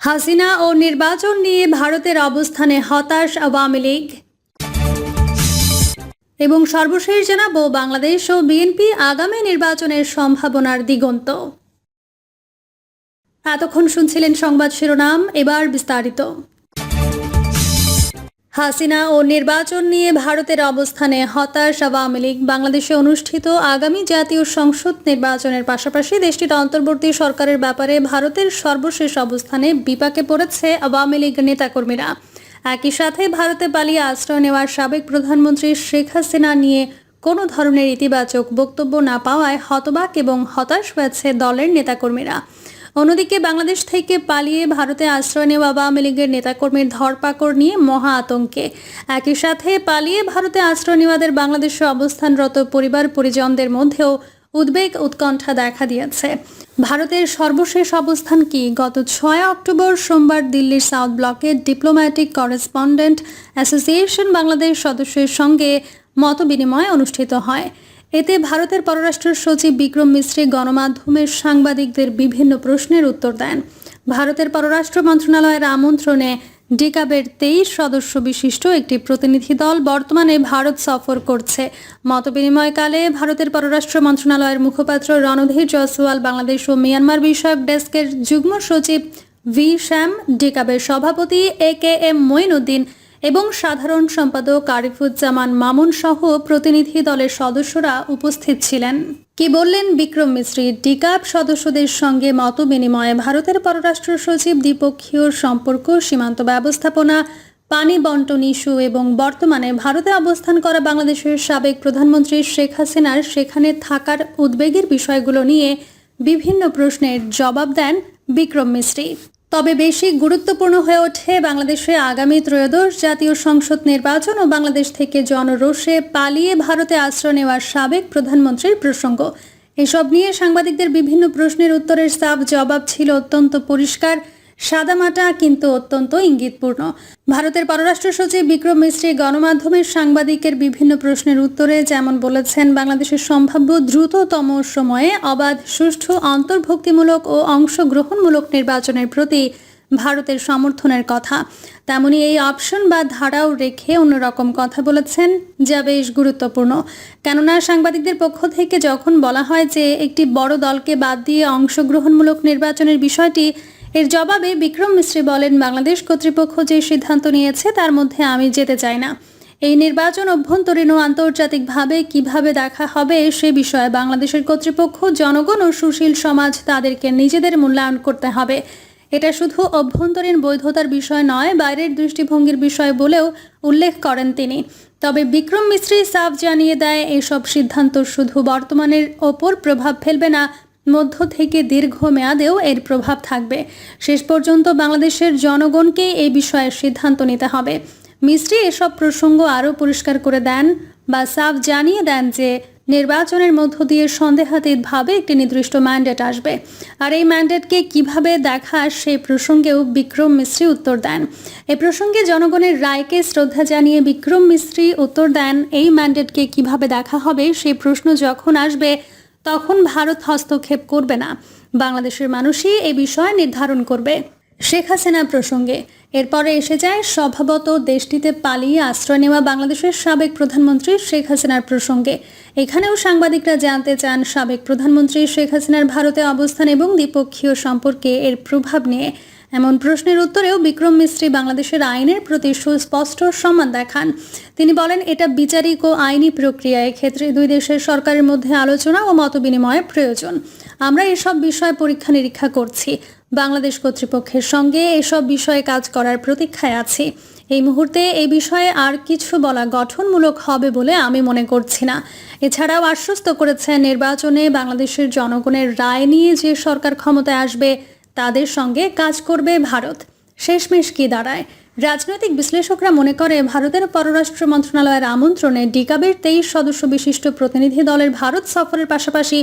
হাসিনা ও নির্বাচন নিয়ে ভারতের অবস্থানে হতাশ আওয়ামী লীগ। এবং সর্বশেষ জানাব, বাংলাদেশ ও বিএনপি আগামী নির্বাচনের সম্ভাবনার দিগন্ত। এতক্ষণ শুনছিলেন সংবাদ শিরোনাম, এবার বিস্তারিত। হাসিনা ও নির্বাচন নিয়ে ভারতের অবস্থানে হতাশ আওয়ামী লীগ। বাংলাদেশে অনুষ্ঠিত আগামী জাতীয় সংসদ নির্বাচনের পাশাপাশি দেশটির অন্তর্বর্তী সরকারের ব্যাপারে ভারতের সর্বশেষ অবস্থানে বিপাকে পড়েছে আওয়ামী লীগ নেতাকর্মীরা। একই সাথে ভারতে পালিয়ে আশ্রয় নেওয়ার সাবেক প্রধানমন্ত্রী শেখ হাসিনা নিয়ে কোনো ধরনের ইতিবাচক বক্তব্য না পাওয়ায় হতবাক এবং হতাশ হয়েছে দলের নেতাকর্মীরা। অন্যদিকে বাংলাদেশ থেকে পালিয়ে ভারতে আশ্রয় নেওয়া আওয়ামী লীগের নেতাকর্মীর ধরপাকড় নিয়ে মহা আতঙ্কে। একই সাথে পালিয়ে ভারতে আশ্রয় নেওয়াদের বাংলাদেশে অবস্থানরত পরিবার পরিজনদের মধ্যেও উদ্বেগ, উৎকণ্ঠা দেখা দিয়েছে। ভারতের সর্বশেষ অবস্থান কি? গত ছয় অক্টোবর সোমবার দিল্লির সাউথ ব্লকের ডিপ্লোম্যাটিক করেসপন্ডেন্ট অ্যাসোসিয়েশন বাংলাদেশ সদস্যের সঙ্গে মতবিনিময় অনুষ্ঠিত হয়। এতে ভারতের পররাষ্ট্র সচিব বিক্রম মিশ্রী গণমাধ্যমের সাংবাদিকদের বিভিন্ন প্রশ্নের উত্তর দেন। ভারতের পররাষ্ট্র মন্ত্রণালয়ের আমন্ত্রণে ডিকাবের তেইশ সদস্য বিশিষ্ট একটি প্রতিনিধি দল বর্তমানে ভারত সফর করছে। মতবিনিময়কালে ভারতের পররাষ্ট্র মন্ত্রণালয়ের মুখপাত্র রণধীর জয়সওয়াল, বাংলাদেশ ও মিয়ানমার বিষয়ক ডেস্কের যুগ্ম সচিব ভি শ্যাম ডিকাবের সভাপতি এ কে এম মঈনুদ্দিন এবং সাধারণ সম্পাদক আরিফুজ্জামান মামুন সহ প্রতিনিধি দলের সদস্যরা উপস্থিত ছিলেন। কি বললেন বিক্রম মিশ্রী ডিকাব সদস্যদের সঙ্গে মত বিনিময়ে ভারতের পররাষ্ট্র সচিব দ্বিপক্ষীয় সম্পর্ক, সীমান্ত ব্যবস্থাপনা, পানি বন্টন ইস্যু এবং বর্তমানে ভারতে অবস্থান করা বাংলাদেশের সাবেক প্রধানমন্ত্রী শেখ হাসিনার সেখানে থাকার উদ্বেগের বিষয়গুলো নিয়ে বিভিন্ন প্রশ্নের জবাব দেন বিক্রম মিশ্রী তবে বেশি গুরুত্বপূর্ণ হয়ে ওঠে বাংলাদেশে আগামী ত্রয়োদশ জাতীয় সংসদ নির্বাচন ও বাংলাদেশ থেকে জনরোষে পালিয়ে ভারতে আশ্রয় নেওয়ার সাবেক প্রধানমন্ত্রীর প্রসঙ্গ। এসব নিয়ে সাংবাদিকদের বিভিন্ন প্রশ্নের উত্তরের সাফ জবাব ছিল অত্যন্ত পরিষ্কার। সাদামাটা কিন্তু অত্যন্ত ইঙ্গিতপূর্ণ। ভারতের পররাষ্ট্র সচিব বিক্রম মিশ্রী গণমাধ্যমের সাংবাদিকের বিভিন্ন প্রশ্নের উত্তরে যেমন বলেছেন, বাংলাদেশের সম্ভাব্য দ্রুততম সময়ে অবাধ, সুষ্ঠু, অন্তর্ভুক্তিমূলক ও অংশগ্রহণমূলক নির্বাচনের প্রতি ভারতের সমর্থনের কথা। তেমনি এই অপশন বা ধারাও রেখে অন্যরকম কথা বলেছেন, যা বেশ গুরুত্বপূর্ণ। কেননা সাংবাদিকদের পক্ষ থেকে যখন বলা হয় যে একটি বড় দলকে বাদ দিয়ে অংশগ্রহণমূলক নির্বাচনের বিষয়টি এর জবাবে বিক্রম মিশ্রী বলেন, বাংলাদেশ কর্তৃপক্ষ যে সিদ্ধান্ত নিয়েছে, তার মধ্যে আমি যেতে চাই না। এই নির্বাচন অভ্যন্তরীণ ও আন্তর্জাতিকভাবে কীভাবে দেখা হবে, সে বিষয়ে বাংলাদেশের কর্তৃপক্ষ, জনগণ ও সুশীল সমাজ তাদেরকে নিজেদের মূল্যায়ন করতে হবে। এটা শুধু অভ্যন্তরীণ বৈধতার বিষয় নয়, বাইরের দৃষ্টিভঙ্গির বিষয় বলেও উল্লেখ করেন তিনি। তবে বিক্রম মিশ্রী সাফ জানিয়ে দেয়, এসব সিদ্ধান্ত শুধু বর্তমানের ওপর প্রভাব ফেলবে না মধ্য থেকে দীর্ঘ মেয়াদেও এর প্রভাব থাকবে। শেষ পর্যন্ত বাংলাদেশের জনগণকে এই বিষয়ে সিদ্ধান্ত নিতে হবে। মিস্ত্রি এসব প্রসঙ্গ আরও পরিষ্কার করে দেন বা সাফ জানিয়ে দেন যে নির্বাচনের মধ্য দিয়ে সন্দেহাতীতভাবে একটি নির্দিষ্ট ম্যান্ডেট আসবে। আর এই ম্যান্ডেটকে কীভাবে দেখা সেই প্রসঙ্গেও বিক্রম মিশ্রী উত্তর দেন। এ প্রসঙ্গে জনগণের রায়কে শ্রদ্ধা জানিয়ে বিক্রম মিস্ত্রি উত্তর দেন, এই ম্যান্ডেটকে কীভাবে দেখা হবে সেই প্রশ্ন যখন আসবে তখন ভারত হস্তক্ষেপ করবে না। বাংলাদেশের মানুষই এ বিষয় নির্ধারণ করবে। শেখ হাসিনা প্রসঙ্গে, এরপরে এসে যায় স্বভাবত দেশটিতে পালিয়ে আশ্রয় নেওয়া বাংলাদেশের সাবেক প্রধানমন্ত্রী শেখ হাসিনার প্রসঙ্গে। এখানেও সাংবাদিকরা জানতে চান সাবেক প্রধানমন্ত্রী শেখ হাসিনার ভারতে অবস্থান এবং দ্বিপক্ষীয় সম্পর্কে এর প্রভাব নিয়ে। এমন প্রশ্নের উত্তরেও বিক্রম মিস্ত্রি বাংলাদেশের আইনের প্রতি সুস্পষ্ট সম্মান দেখান। তিনি বলেন, এটা বিচারিক ও আইনি প্রক্রিয়া। ক্ষেত্রে দুই দেশের সরকারের মধ্যে আলোচনা ও মতবিনিময়ের প্রয়োজন। আমরা এসব বিষয়ে পরীক্ষা নিরীক্ষা করছি। বাংলাদেশ কর্তৃপক্ষের সঙ্গে এসব বিষয়ে কাজ করার প্রতীক্ষায় আছি। এই মুহূর্তে এই বিষয়ে আর কিছু বলা গঠনমূলক হবে বলে আমি মনে করছি না। এছাড়াও আশ্বস্ত করেছেন, নির্বাচনে বাংলাদেশের জনগণের রায় নিয়ে যে সরকার ক্ষমতায় আসবে তাদের সঙ্গে কাজ করবে ভারত। শেষমেশ কি দাঁড়ায়? রাজনৈতিক বিশ্লেষকরা মনে করে, ভারতের পররাষ্ট্র মন্ত্রণালয়ের আমন্ত্রণে ডিকাবের তেইশ সদস্য বিশিষ্ট প্রতিনিধি দলের ভারত সফরের পাশাপাশি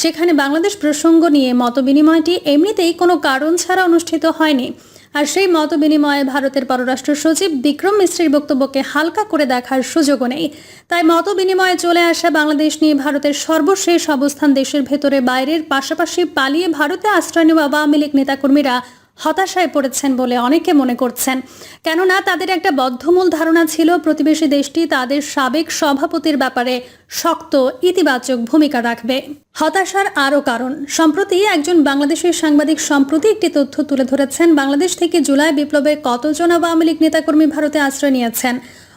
সেখানে বাংলাদেশ প্রসঙ্গ নিয়ে মতবিনিময়টি এমনিতেই কোনো কারণ ছাড়া অনুষ্ঠিত হয়নি। আর সেই মত বিনিময়ে ভারতের পররাষ্ট্র সচিব বিক্রম মিশ্রের বক্তব্যকে হালকা করে দেখার সুযোগও নেই। তাই মত বিনিময়ে চলে আসা বাংলাদেশ নিয়ে ভারতের সর্বশেষ অবস্থান দেশের ভেতরে বাইরের পাশাপাশি পালিয়ে ভারতে আশ্রয় নেওয়া আওয়ামী লীগ নেতাকর্মীরা হতাশায় পড়েছেন বলে অনেকে মনে করছেন। কেননা তাদের একটা বদ্ধমূল ধারণা ছিল, প্রতিবেশী দেশটি তাদের সাবেক সভাপতির ব্যাপারে শক্ত, ইতিবাচক ভূমিকা রাখবে। হতাশার আরও কারণ, সম্প্রতি একজন বাংলাদেশের সাংবাদিক সম্প্রতি একটি তথ্য তুলে ধরেছেন, বাংলাদেশ থেকে জুলাই বিপ্লবে কতজন আওয়ামী লীগ নেতাকর্মী ভারতে আশ্রয় নিয়েছেন।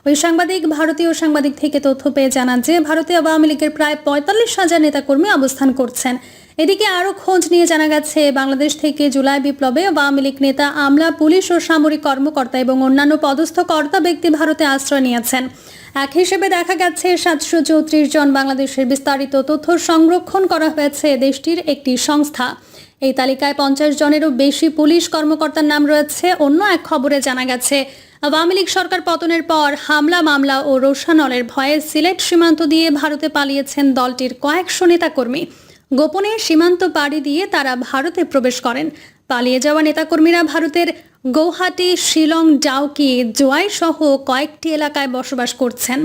ওই সাংবাদিক, ভারতীয় সাংবাদিক থেকে তথ্য পেয়ে জানান যে ভারতীয় আওয়ামী লীগের প্রায় পঁয়তাল্লিশ হাজার নেতাকর্মী অবস্থান করছেন। এদিকে আরও খোঁজ নিয়ে জানা গেছে, বাংলাদেশ থেকে জুলাই বিপ্লবে আওয়ামী লীগ নেতা, আমলা, পুলিশ ও সামরিক কর্মকর্তা এবং অন্যান্য পদস্থ কর্তা ব্যক্তি ভারতে আশ্রয় নিয়েছেন। এক হিসেবে দেখা গেছে, সাতশো চৌত্রিশ জন বাংলাদেশের বিস্তারিত তথ্য সংরক্ষণ করা হয়েছে দেশটির একটি সংস্থা। এই তালিকায় পঞ্চাশ জনেরও বেশি পুলিশ কর্মকর্তার নাম রয়েছে। অন্য এক খবরে জানা গেছে, আওয়ামী লীগ সরকার পতনের পর হামলা, মামলা ও রোশানলের ভয়ে সিলেট সীমান্ত দিয়ে ভারতে পালিয়েছেন দলটির কয়েকশো নেতাকর্মী। গোপনে সীমান্ত পাড়ি দিয়ে তারা ভারতে প্রবেশ করেন। পালিয়ে যাওয়া নেতাকর্মীরা ভারতের গৌহাটি, শিলং, ডাউকি জোয়াই সহ কয়েকটি এলাকায় বসবাস করছেন।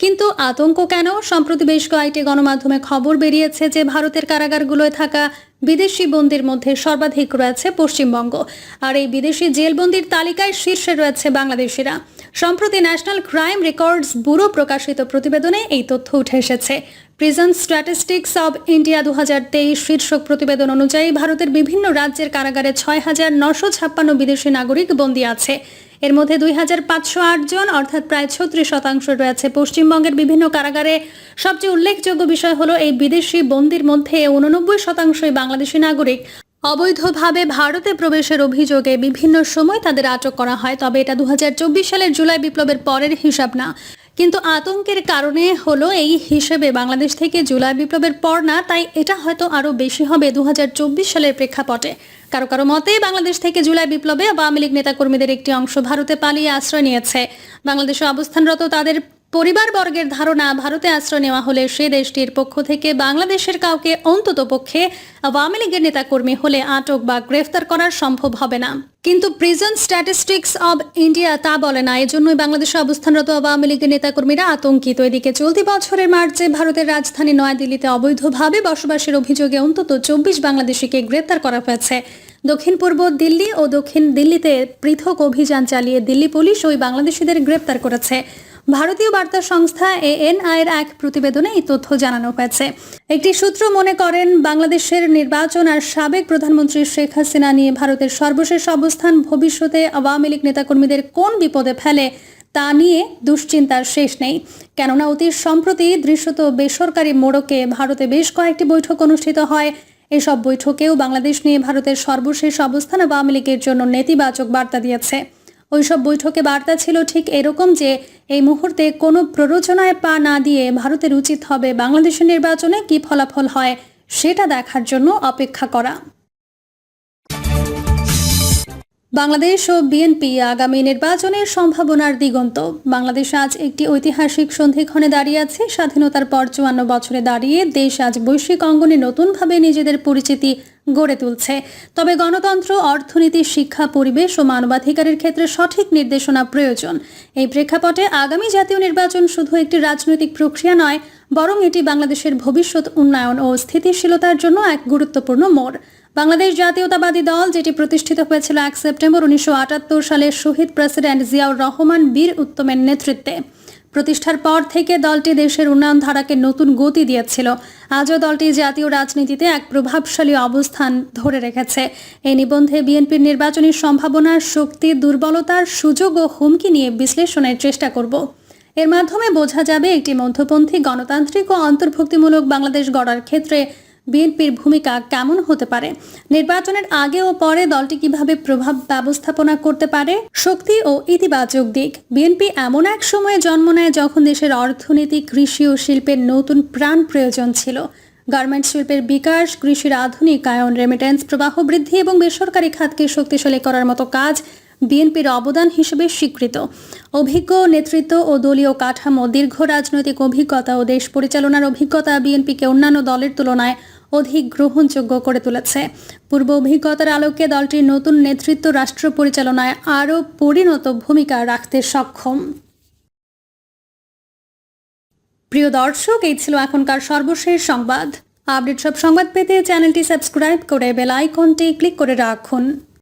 কিন্তু আতঙ্ক কেন? সম্প্রতি বেশ কয়েকটি গণমাধ্যমে খবর বেরিয়েছে যে ভারতের কারাগারগুলোয় থাকা বিদেশি বন্দির মধ্যে সর্বাধিক রয়েছে পশ্চিমবঙ্গ। আর এই বিদেশি জেলবন্দির তালিকায় শীর্ষে রয়েছে বাংলাদেশিরা। সম্প্রতি ন্যাশনাল ক্রাইম রেকর্ডস ব্যুরো প্রকাশিত প্রতিবেদনে এই তথ্য উঠে এসেছে। প্রিজন স্ট্যাটিস্টিক্স অব ইন্ডিয়া দু হাজার তেইশ শীর্ষক প্রতিবেদন অনুযায়ী ভারতের বিভিন্ন রাজ্যের কারাগারে ছয় হাজার নশো ছাপ্পান্ন বিদেশি নাগরিক বন্দী আছে। এর মধ্যে দুই হাজার পাঁচশো আট জন, অর্থাৎ প্রায় ছত্রিশ শতাংশ রয়েছে পশ্চিমবঙ্গের বিভিন্ন কারাগারে। সবচেয়ে উল্লেখযোগ্য বিষয় হলো, এই বিদেশি বন্দির মধ্যে উননব্বই শতাংশই বাংলাদেশি নাগরিক। অবৈধভাবে ভারতে প্রবেশের অভিযোগে বিভিন্ন সময় তাদের আটক করা হয়, তবে এটা দু হাজার চব্বিশ সালের জুলাই বিপ্লবের পরের হিসাব না। কিন্তু আতঙ্কের কারণে হলো এই হিসেবে বাংলাদেশ থেকে জুলাই বিপ্লবের পর না, তাই এটা হয়তো আরও বেশি হবে দু হাজার চব্বিশ সালের প্রেক্ষাপটে। কারও কারও মতে, বাংলাদেশ থেকে জুলাই বিপ্লবে আওয়ামী লীগ নেতাকর্মীদের একটি অংশ ভারতে পালিয়ে আশ্রয় নিয়েছে। বাংলাদেশে অবস্থানরত তাদের পরিবারবর্গের ধারণা, ভারতে আশ্রয় নেওয়া হলে সে দেশটির পক্ষ থেকে বাংলাদেশের কাউকে অন্তত পক্ষে আওয়ামী লীগের নেতাকর্মী হলে আটক বা গ্রেফতার করার সম্ভব হবে না। কিন্তু প্রিজন স্ট্যাটিস্টিক্স অব ইন্ডিয়া তা বলে না। এজন্যই বাংলাদেশে অবস্থানরত আওয়ামী লীগের নেতাকর্মীরা আতঙ্কিত। এদিকে চলতি বছরের মার্চে ভারতের রাজধানী নয়াদিল্লিতে অবৈধভাবে বসবাসের অভিযোগে অন্তত চব্বিশ বাংলাদেশিকে গ্রেপ্তার করা হয়েছে। দক্ষিণ পূর্ব দিল্লি ও দক্ষিণ দিল্লিতে পৃথক অভিযান চালিয়ে দিল্লি পুলিশ ওই বাংলাদেশিদের গ্রেপ্তার করেছে। ভারতীয় বার্তা সংস্থা এএনআই এর এক প্রতিবেদনে এই তথ্য জানানো হয়েছে। একটি সূত্র মনে করেন, বাংলাদেশের নির্বাচন আর সাবেক প্রধানমন্ত্রী শেখ হাসিনা নিয়ে ভারতের সর্বশেষ অবস্থান ভবিষ্যতে আওয়ামী লীগ নেতাকর্মীদের কোন বিপদে ফেলে তা নিয়ে দুশ্চিন্তার শেষ নেই। কেননা, অতি সম্প্রতি দৃশ্যত বেসরকারি মোড়কে ভারতে বেশ কয়েকটি বৈঠক অনুষ্ঠিত হয়। এসব বৈঠকেও বাংলাদেশ নিয়ে ভারতের সর্বশেষ অবস্থান আওয়ামী লীগের জন্য নেতিবাচক বার্তা দিয়েছে। ওইসব বৈঠকে বার্তা ছিল ঠিক এরকম যে, এই মুহূর্তে কোনো প্ররোচনায় পা না দিয়ে ভারতের উচিত হবে বাংলাদেশের নির্বাচনে কি ফলাফল হয়, সেটা দেখার জন্য অপেক্ষা করা। বাংলাদেশ ও বিএনপি আগামী নির্বাচনের সম্ভাবনার দিগন্ত। বাংলাদেশ আজ একটি ঐতিহাসিক সন্ধিক্ষণে দাঁড়িয়ে আছে। স্বাধীনতার পর চুয়ান্ন বছরে দাঁড়িয়ে দেশ আজ বৈশ্বিক অঙ্গনে নতুনভাবে নিজেদের পরিচিতি গড়ে তুলছে। তবে গণতন্ত্র, অর্থনীতি, শিক্ষা, পরিবেশ ও মানবাধিকারের ক্ষেত্রে সঠিক নির্দেশনা প্রয়োজন। এই প্রেক্ষাপটে আগামী জাতীয় নির্বাচন শুধু একটি রাজনৈতিক প্রক্রিয়া নয়, বরং এটি বাংলাদেশের ভবিষ্যৎ উন্নয়ন ও স্থিতিশীলতার জন্য এক গুরুত্বপূর্ণ মোড়। বাংলাদেশ জাতীয়তাবাদী দল, যেটি প্রতিষ্ঠিত হয়েছিল এক সেপ্টেম্বর উনিশশো আটাত্তর সালে শহীদ প্রেসিডেন্ট জিয়াউর রহমান বীর উত্তমের নেতৃত্বে। প্রতিষ্ঠার পর থেকে দলটি দেশের উন্নয়ন ধারাকে নতুন গতি দিয়েছিল। আজও দলটি জাতীয় রাজনীতিতে এক প্রভাবশালী অবস্থান ধরে রেখেছে। এই নিবন্ধে বিএনপির নির্বাচনী সম্ভাবনার শক্তি, দুর্বলতার সুযোগ ও হুমকি নিয়ে বিশ্লেষণের চেষ্টা করব। এর মাধ্যমে বোঝা যাবে, একটি মধ্যপন্থী গণতান্ত্রিক ও অন্তর্ভুক্তিমূলক বাংলাদেশ গড়ার ক্ষেত্রে বিএনপির ভূমিকা কেমন হতে পারে? নির্বাচনের আগে ও পরে দলটি কীভাবে প্রভাব ব্যবস্থাপনা করতে পারে? শক্তি ও ইতিবাচক দিক। বিএনপি এমন এক সময়ে জন্ম নেয় যখন দেশের অর্থনীতি, কৃষি ও শিল্পের নতুন প্রাণ প্রয়োজন ছিল। গার্মেন্টস শিল্পের বিকাশ, কৃষির আধুনিকায়ন রেমিটেন্স প্রবাহ বৃদ্ধি এবং বেসরকারি খাতকে শক্তিশালী করার মতো কাজ বিএনপির অবদান হিসেবে স্বীকৃত। অভিজ্ঞ নেতৃত্ব ও দলীয় কাঠামো, দীর্ঘ রাজনৈতিক অভিজ্ঞতা ও দেশ পরিচালনার অভিজ্ঞতা বিএনপিকে অন্যান্য দলের তুলনায় অধিক গ্রহণযোগ্য করে তুলেছে। পূর্ব অভিজ্ঞতার আলোকে দলটির নতুন নেতৃত্ব রাষ্ট্র পরিচালনায় আরও পরিণত ভূমিকা রাখতে সক্ষম। প্রিয় দর্শক, এই ছিল এখনকার সর্বশেষ সংবাদ। আপডেট সব সংবাদ পেতে চ্যানেলটি সাবস্ক্রাইব করে বেল আইকনটি ক্লিক করে রাখুন।